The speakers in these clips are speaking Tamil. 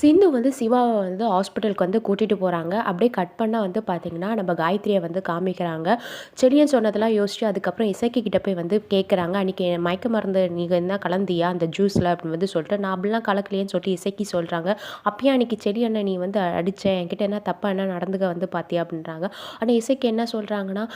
சிந்து வந்து சிவாவை வந்து ஹாஸ்பிட்டலுக்கு வந்து கூட்டிகிட்டு போகிறாங்க அப்படியே கட் பண்ணால் வந்து பார்த்திங்கன்னா நம்ம காயத்ரியை வந்து காமிக்கிறாங்க. செடியன் சொன்னதெல்லாம் யோசிச்சு அதுக்கப்புறம் இசைக்கு கிட்ட போய் வந்து கேட்குறாங்க அன்றைக்கி மயக்க மருந்து நீங்கள் என்ன கலந்தியா? அந்த ஜூஸில் அப்படின்னு வந்து சொல்லிட்டு நான் அப்படிலாம் கலக்கலையேன்னு சொல்லிட்டு இசைக்கு சொல்கிறாங்க அப்பயும் அன்றைக்கி செடி அண்ணன் நீ வந்து அடித்தேன் என்கிட்ட என்ன தப்பாக என்ன நடந்துக்க வந்து பார்த்தியா அப்படின்றாங்க. ஆனால் இசைக்கு என்ன சொல்கிறாங்கன்னா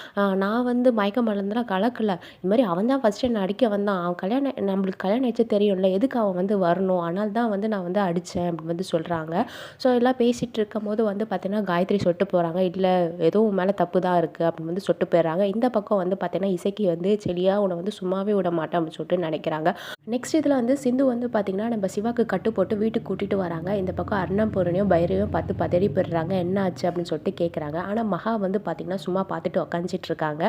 நான் வந்து மயக்க மருந்துலாம் கலக்கலை. இது மாதிரி அவன் தான் ஃபஸ்ட்டு என்னை அடிக்க வந்தான். அவன் கல்யாணம் நம்மளுக்கு கல்யாணம் ஆச்சு தெரியும்ல. எதுக்கு அவன் வந்து வரணும்? ஆனால் தான் வந்து நான் வந்து அடித்தேன் அப்படின்னு வந்து சொல்கிறாங்க ஸோ எல்லாம் பேசிகிட்டு இருக்கும்போது வந்து பார்த்தீங்கன்னா காயத்ரி சொட்டு போகிறாங்க இல்லை ஏதோ உன் மேலே தப்பு தான் இருக்குது அப்படின்னு வந்து சொட்டு போயிடுறாங்க. இந்த பக்கம் வந்து பார்த்தீங்கன்னா இசைக்கு வந்து செடியாக உன்னை வந்து சும்மாவே விட மாட்டேன் அப்படின்னு சொல்லிட்டு நினைக்கிறாங்க. நெக்ஸ்ட் இதில் வந்து சிந்து வந்து பார்த்திங்கன்னா நம்ம சிவாக்கு கட்டு போட்டு வீட்டுக்கு கூட்டிகிட்டு வராங்க. இந்த பக்கம் அர்ணம் பைரவையும் பார்த்து பதறி போயிடுறாங்க. என்ன ஆச்சு அப்படின்னு சொல்லிட்டு கேட்குறாங்க ஆனால் மகா வந்து பார்த்திங்கன்னா சும்மா பார்த்துட்டு உக்காந்துட்டு இருக்காங்க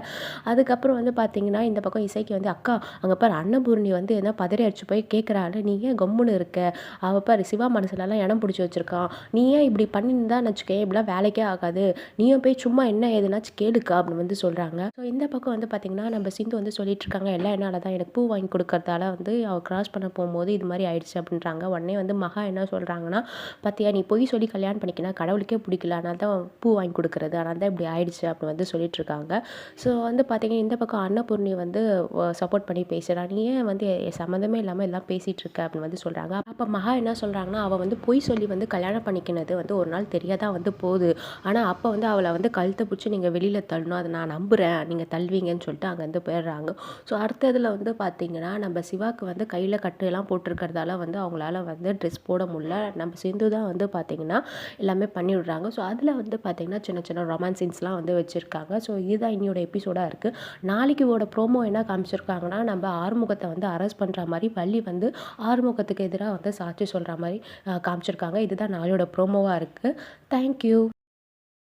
அதுக்கப்புறம் வந்து பார்த்திங்கன்னா இந்த பக்கம் இசைக்கு வந்து அக்கா அங்கே பார் அன்னபூர்ணி வந்து என்ன பதறி அடிச்சு போய் கேட்குறாள் நீ ஏன் கம்முன்னு இருக்க? அவள் பார் சிவா மனசுலலாம் இடம் பிடிச்சி வச்சுருக்கான் நீ ஏன் இப்படி பண்ணியிருந்தான்னு வச்சுக்கேன் இப்படிலாம் வேலைக்கே ஆகாது. நீயும் போய் சும்மா என்ன ஏதுனாச்சும் கேளுக்கா அப்படின்னு வந்து சொல்கிறாங்க ஸோ இந்த பக்கம் வந்து பார்த்திங்கன்னா நம்ம சிந்து வந்து சொல்லிட்டு இருக்காங்க எல்லாம் என்னால் தான் எனக்கு பூ வாங்கி கொடுக்கறதால வந்து அவள் கிராஸ் பண்ண போகும்போது இது மாதிரி ஆயிடுச்சு அப்படின்றாங்க. உடனே வந்து மகா என்ன சொல்கிறாங்கன்னா பார்த்தியா நீ பொய் சொல்லி கல்யாணம் பண்ணிக்கினா கடவுளுக்கே பிடிக்கல. அதனால தான் பூ வாங்கி கொடுக்குறது. அதனால தான் இப்படி ஆயிடுச்சு அப்படின்னு வந்து சொல்லிட்டு இருக்காங்க. ஸோ வந்து பார்த்திங்கன்னா இந்த பக்கம் அன்னபூர்ணி வந்து சப்போர்ட் பண்ணி பேசுகிறா நீ ஏன் வந்து சம்மந்தமே இல்லாமல் எல்லாம் பேசிகிட்டு இருக்க? அப்படின்னு வந்து சொல்கிறாங்க அப்போ மகா என்ன சொல்கிறாங்கன்னா அவள் வந்து பொய் பொய் சொல்லி வந்து கல்யாணம் பண்ணிக்கினது வந்து ஒரு நாள் தெரியாதான் வந்து போகுது. ஆனால் அப்போ வந்து அவளை வந்து கழுத்தை பிடிச்சி நீங்கள் வெளியில் தள்ளணும் அதை நான் நம்புகிறேன் நீங்கள் தள்ளுவீங்கன்னு சொல்லிட்டு அங்கேருந்து போயிடுறாங்க. ஸோ அடுத்ததில் வந்து பார்த்திங்கன்னா நம்ம சிவாக்கு வந்து கையில் கட்டையெல்லாம் போட்டிருக்கிறதால வந்து அவங்களால வந்து ட்ரெஸ் போட முடியல. நம்ம சிந்து தான் வந்து பார்த்திங்கன்னா எல்லாமே பண்ணி விடுறாங்க. ஸோ அதில் வந்து பார்த்திங்கன்னா சின்ன சின்ன ரொமான்ஸ் சீன்ஸ்லாம் வந்து வச்சுருக்காங்க. ஸோ இதுதான் இன்னியோட எபிசோடாக இருக்குது நாளைக்கு ஓட ப்ரோமோ என்ன காமிச்சிருக்காங்கன்னா நம்ம ஆறுமுகத்தை வந்து அரெஸ்ட் பண்ணுற மாதிரி வள்ளி வந்து ஆறுமுகத்துக்கு எதிராக வந்து சாட்சி சொல்கிற மாதிரி காமிச்சிருக்காங்க. இதுதான் நாளையோட ப்ரோமோவாக இருக்குது தேங்க்யூ